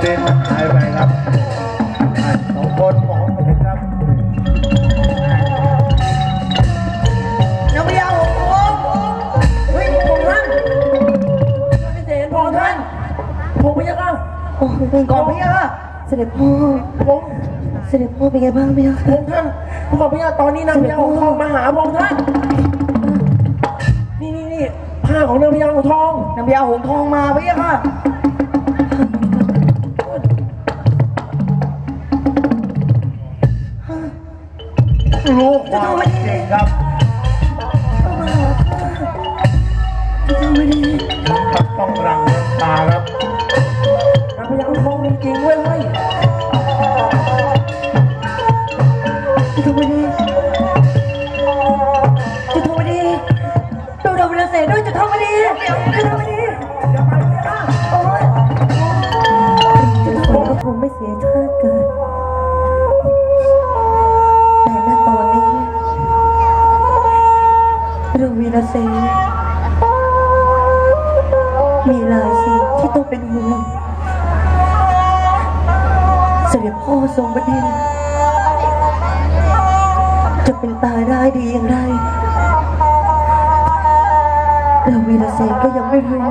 เดินหายไปครับอะสองคนมองไม่เห็นครับน้ำพยาหงทองเฮ้ยพงท่านไม่เห็นพงท่านพงพยาค่ะโอ้เป็นกองพยาค่ะเสด็จพ่อพงเสด็จพ่อเป็นไงบ้างพี่พงท่านกองพยาตอนนี้นางพยาหงทองมาหาพงท่านนี่นี่นี่ ผ้าของนางพยาหงทอง นางพยาหงทองมาพยาค่ะ รู้ความจริงครับต้องรังน้ำตาครับนางพยาหงทองจริงๆเว้ยเฮ้ย ดูดาววิลาเสด้วยจุดีจุฑวดีโอ้ยจุฑวดีก็คงไม่เสียชาติเกิด แต่ณตอนนี้เราวีรเสนมีหลายสิ่งที่ต้องเป็นห่วงเสด็จพ่อทรงประเด็นจะเป็นตายร้ายดีอย่างไร เราวีรเสนก็ยังไม่รู้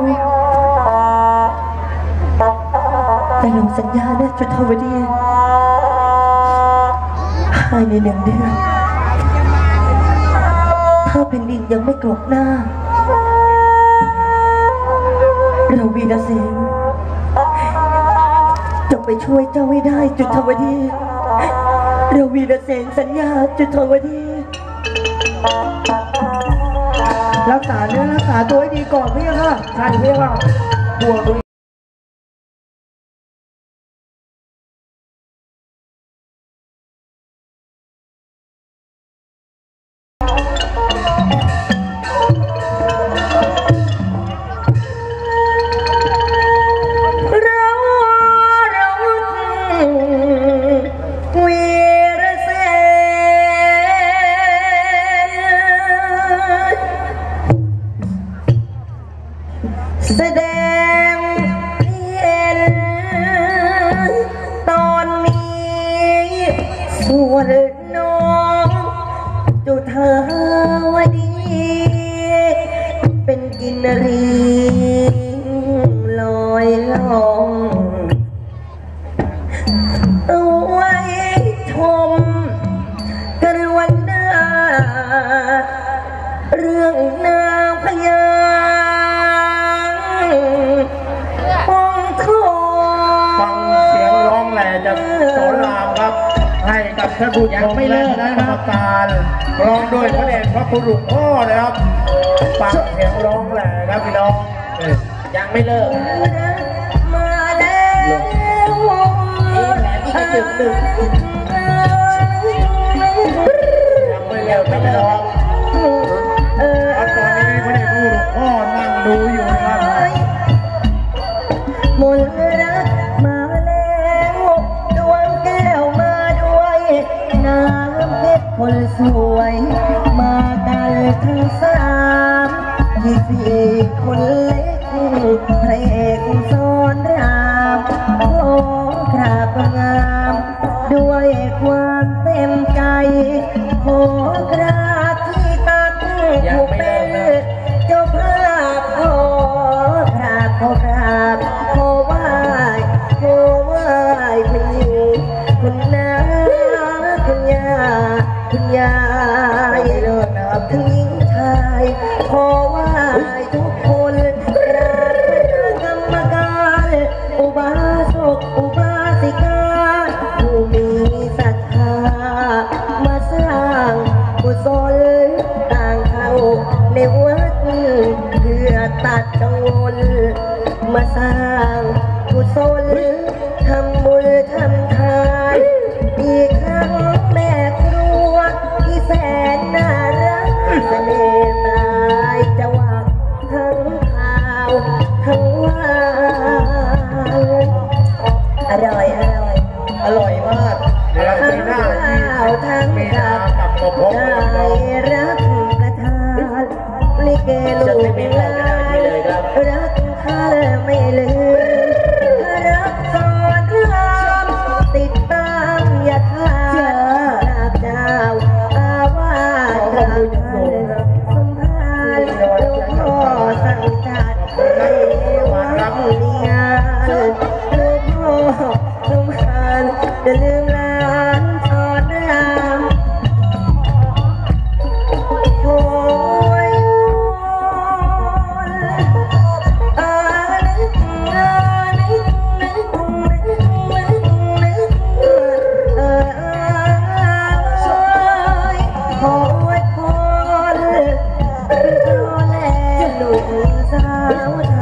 แต่เราสัญญานะจุฑวดีภายในหนึ่งเดือนถ้าแผ่นดินยังไม่กลบหน้า เราวีรเสนจะไปช่วยเจ้าให้ได้จุฑวดีเราวีรเสนสัญญาจุฑวดี รักษาเนื้อรักษาตัวให้ดีก่อนพี่ค่ะใช่พยาค่ะห่วง นางพญาปองทองฟังเสียงร้องแหล่จากสอนรามครับ ให้กับท่านผู้ชมและคณะกรรมการร้องด้วยพระเดชพระคุณหลวงพ่อนะครับฟังเสียงร้องแหล่ครับพี่น้องเออยังไม่เลิกมาแล้วนี่แหละอีกจุดหนึ่งยัง กันทั้งสามยี่สี่คนเล็กพระเอกสอน ต่างเข้าในวัดเพื่อตัดกังวล มาสร้างกุศลทำบุญทำ Mi lágrima, brota 啊